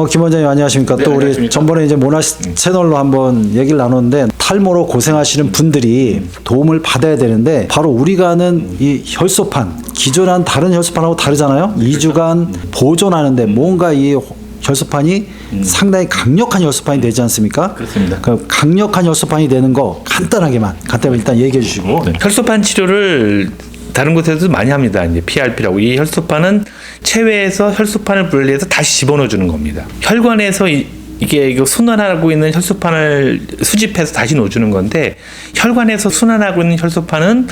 어, 김 원장님 안녕하십니까. 네, 또 우리 안녕하십니까. 전번에 이제 모나 시- 채널로 한번 얘기를 나눴는데 탈모로 고생하시는 분들이 도움을 받아야 되는데 바로 우리가 하는 이 혈소판 기존한 다른 혈소판하고 다르잖아요. 2주간 보존하는데 뭔가 이 혈소판이 상당히 강력한 혈소판이 되지 않습니까? 그렇습니다. 그 강력한 혈소판이 되는 거 간단하게만 간단히 일단 얘기해 주시고 네. 혈소판 치료를 다른 곳에서도 많이 합니다. 이제 PRP라고 이 혈소판은 체외에서 혈소판을 분리해서 다시 집어넣어 주는 겁니다. 혈관에서 이, 이게 이거 순환하고 있는 혈소판을 수집해서 다시 넣어주는 건데 혈관에서 순환하고 있는 혈소판은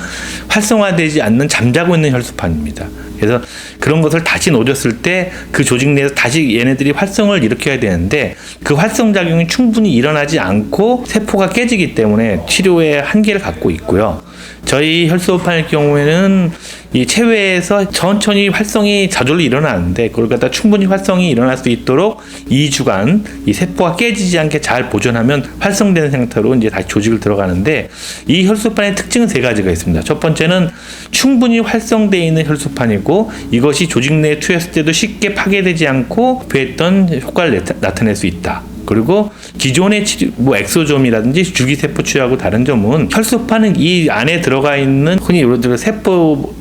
활성화되지 않는 잠자고 있는 혈소판입니다. 그래서 그런 것을 다시 넣어줬을 때 그 조직 내에서 다시 얘네들이 활성을 일으켜야 되는데 그 활성 작용이 충분히 일어나지 않고 세포가 깨지기 때문에 치료의 한계를 갖고 있고요. 저희 혈소판의 경우에는 이 체외에서 천천히 활성이 저절로 일어나는데 그걸 갖다 충분히 활성이 일어날 수 있도록 2주간 이 세포가 깨지지 않게 잘 보존하면 활성된 상태로 이제 다시 조직을 들어가는데 이 혈소판의 특징은 세 가지가 있습니다. 첫 번째는 충분히 활성되어 있는 혈소판이고 이것이 조직 내에 투여했을 때도 쉽게 파괴되지 않고 구했던 효과를 나타- 나타낼 수 있다. 그리고 기존의 치료, 뭐 엑소좀이라든지 줄기세포 치료하고 다른 점은 혈소판은 이 안에 들어가 있는 흔히 예를 들어 세포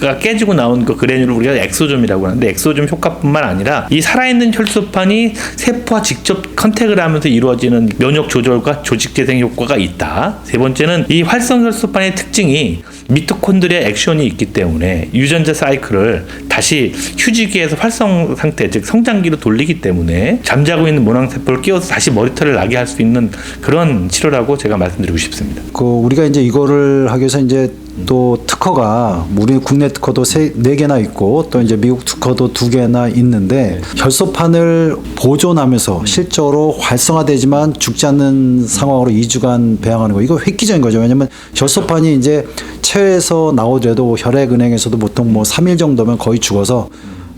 가 깨지고 나온 그 그래뉼을 우리가 엑소좀이라고 하는데 엑소좀 효과뿐만 아니라 이 살아있는 혈소판이 세포와 직접 컨택을 하면서 이루어지는 면역 조절과 조직 재생 효과가 있다. 세 번째는 이 활성 혈소판의 특징이 미토콘드리아 액션이 있기 때문에 유전자 사이클을 다시 휴지기에서 활성 상태 즉 성장기로 돌리기 때문에 잠자고 있는 모낭 세포를 끼워서 다시 머리털을 나게 할 수 있는 그런 치료라고 제가 말씀드리고 싶습니다. 그 우리가 이제 이거를 하기 위해서 이제 또 특허가 우리 국내 특허도 세, 네 개나 있고 또 이제 미국 특허도 두 개나 있는데 혈소판을 보존하면서 실제로 활성화되지만 죽지 않는 상황으로 2주간 배양하는 거 이거 획기적인 거죠. 왜냐면 혈소판이 이제 체에서 나오더라도 혈액은행에서도 보통 뭐 3일 정도면 거의 죽어서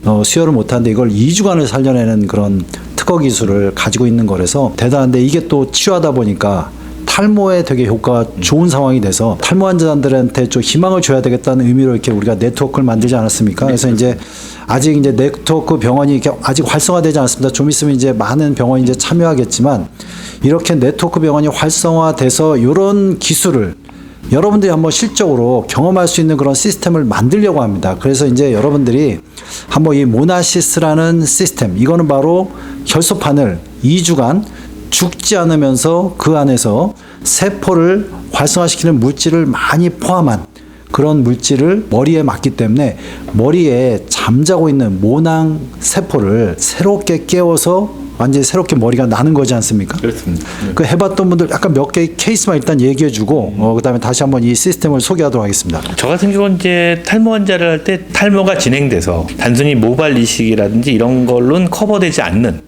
어, 수혈을 못하는데 이걸 2주간을 살려내는 그런 특허 기술을 가지고 있는 거라서 대단한데 이게 또 치료하다 보니까 탈모에 되게 효과가 좋은 상황이 돼서 탈모 환자들한테 좀 희망을 줘야 되겠다는 의미로 이렇게 우리가 네트워크를 만들지 않았습니까? 그래서 이제 아직 이제 네트워크 병원이 이렇게 아직 활성화되지 않았습니다. 좀 있으면 이제 많은 병원이 이제 참여하겠지만 이렇게 네트워크 병원이 활성화돼서 이런 기술을 여러분들이 한번 실적으로 경험할 수 있는 그런 시스템을 만들려고 합니다. 그래서 이제 여러분들이 한번 이 모나시스라는 시스템, 이거는 바로 혈소판을 2주간 죽지 않으면서 그 안에서 세포를 활성화시키는 물질을 많이 포함한 그런 물질을 머리에 맞기 때문에 머리에 잠자고 있는 모낭 세포를 새롭게 깨워서 완전히 새롭게 머리가 나는 거지 않습니까? 그렇습니다. 그 해봤던 분들 약간 몇 개의 케이스만 일단 얘기해주고 어, 그다음에 다시 한번 이 시스템을 소개하도록 하겠습니다. 저 같은 경우는 이제 탈모 환자를 할 때 탈모가 진행돼서 단순히 모발 이식이라든지 이런 걸로는 커버되지 않는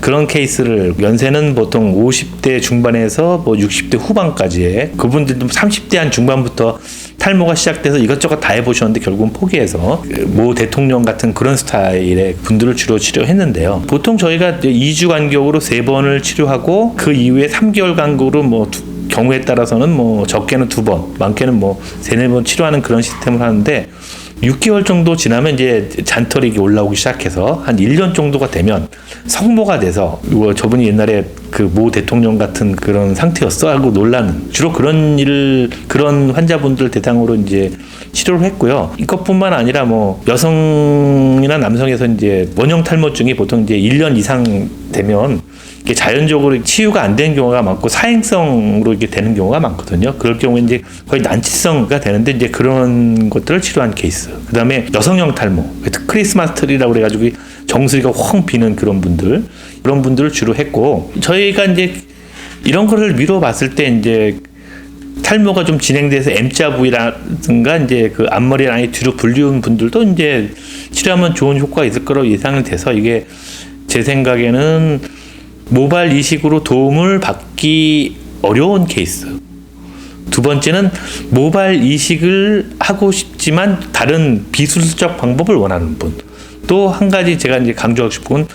그런 케이스를 연세는 보통 50대 중반에서 뭐 60대 후반까지의 그분들도 30대 한 중반부터 탈모가 시작돼서 이것저것 다 해보셨는데 결국은 포기해서 모 대통령 같은 그런 스타일의 분들을 주로 치료했는데요. 보통 저희가 이제 2주 간격으로 세 번을 치료하고 그 이후에 3개월 간격으로 뭐 두- 경우에 따라서는 뭐 적게는 두 번, 많게는 뭐 세네 번 치료하는 그런 시스템을 하는데 6개월 정도 지나면 이제 잔털이 올라오기 시작해서 한 1년 정도가 되면 성모가 돼서 이거 저분이 옛날에 그 모 대통령 같은 그런 상태였어 하고 놀라는 주로 그런 일을 그런 환자분들 대상으로 이제 치료를 했고요. 이것뿐만 아니라 뭐 여성이나 남성에서 이제 원형 탈모증이 보통 이제 1년 이상 되면 이게 자연적으로 치유가 안 되는 경우가 많고 사행성으로 이게 되는 경우가 많거든요. 그럴 경우에 이제 거의 난치성가 되는데 이제 그런 것들을 치료한 케이스. 그다음에 여성형 탈모, 크리스마스 트리라고 그래가지고 이 정수리가 훤 비는 그런 분들, 그런 분들을 주로 했고 저희가 이제 이런 거를 미뤄봤을 때 이제 탈모가 좀 진행돼서 M자 부위라든가 이제 그 앞머리 라인이 뒤로 불리운 분들도 이제 치료하면 좋은 효과가 있을 거라고 예상이 돼서 이게 제 생각에는 모발 이식으로 도움을 받기 어려운 케이스. 두 번째는 모발 이식을 하고 싶지만 다른 비술적 방법을 원하는 분. 또 한 가지 제가 이제 강조하고 싶은 건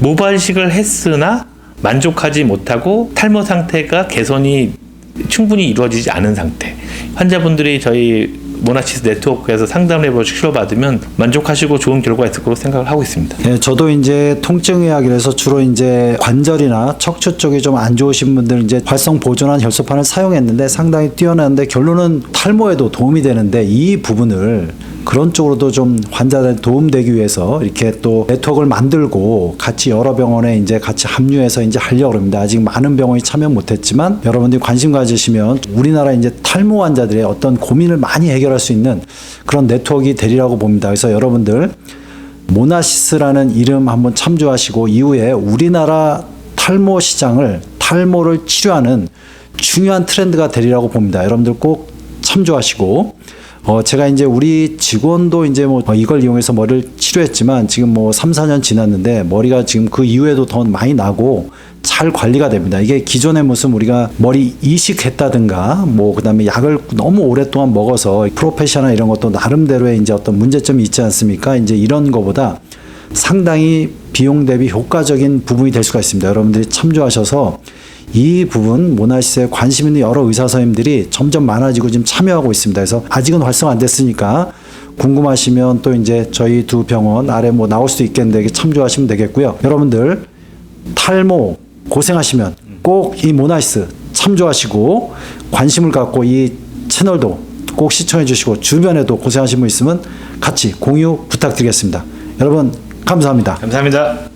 모발 이식을 했으나 만족하지 못하고 탈모 상태가 개선이 충분히 이루어지지 않은 상태. 환자분들이 저희 모나치스 네트워크에서 상담을 해보시고 치료받으면 만족하시고 좋은 결과가 있을 거로 생각을 하고 있습니다. 예, 저도 이제 통증의학이라서 주로 이제 관절이나 척추 쪽이 좀 안 좋으신 분들 이제 활성 보존한 혈소판을 사용했는데 상당히 뛰어난데 결론은 탈모에도 도움이 되는데 이 부분을 그런 쪽으로도 좀 환자들 도움되기 위해서 이렇게 또 네트워크를 만들고 같이 여러 병원에 이제 같이 합류해서 이제 하려고 합니다. 아직 많은 병원이 참여 못했지만 여러분들이 관심 가지시면 우리나라 이제 탈모 환자들의 어떤 고민을 많이 해결할 수 있는 그런 네트워크가 되리라고 봅니다. 그래서 여러분들 모나시스라는 이름 한번 참조하시고 이후에 우리나라 탈모 시장을 탈모를 치료하는 중요한 트렌드가 되리라고 봅니다. 여러분들 꼭 참조하시고 어 제가 이제 우리 직원도 이제 뭐 이걸 이용해서 머리를 치료했지만 지금 뭐 3, 4년 지났는데 머리가 지금 그 이후에도 더 많이 나고 잘 관리가 됩니다. 이게 기존의 무슨 우리가 머리 이식했다든가 뭐 그다음에 약을 너무 오랫동안 먹어서 프로페셔널 이런 것도 나름대로의 이제 어떤 문제점이 있지 않습니까? 이제 이런 거보다 상당히 비용 대비 효과적인 부분이 될 수가 있습니다. 여러분들이 참조하셔서 이 부분 모나시스에 관심 있는 여러 의사 선생님들이 점점 많아지고 지금 참여하고 있습니다. 그래서 아직은 활성 안 됐으니까 궁금하시면 또 이제 저희 두 병원 아래 뭐 나올 수도 있겠는데 참조하시면 되겠고요. 여러분들 탈모 고생하시면 꼭 이 모나시스 참조하시고 관심을 갖고 이 채널도 꼭 시청해 주시고 주변에도 고생하신 분 있으면 같이 공유 부탁드리겠습니다. 여러분 감사합니다. 감사합니다.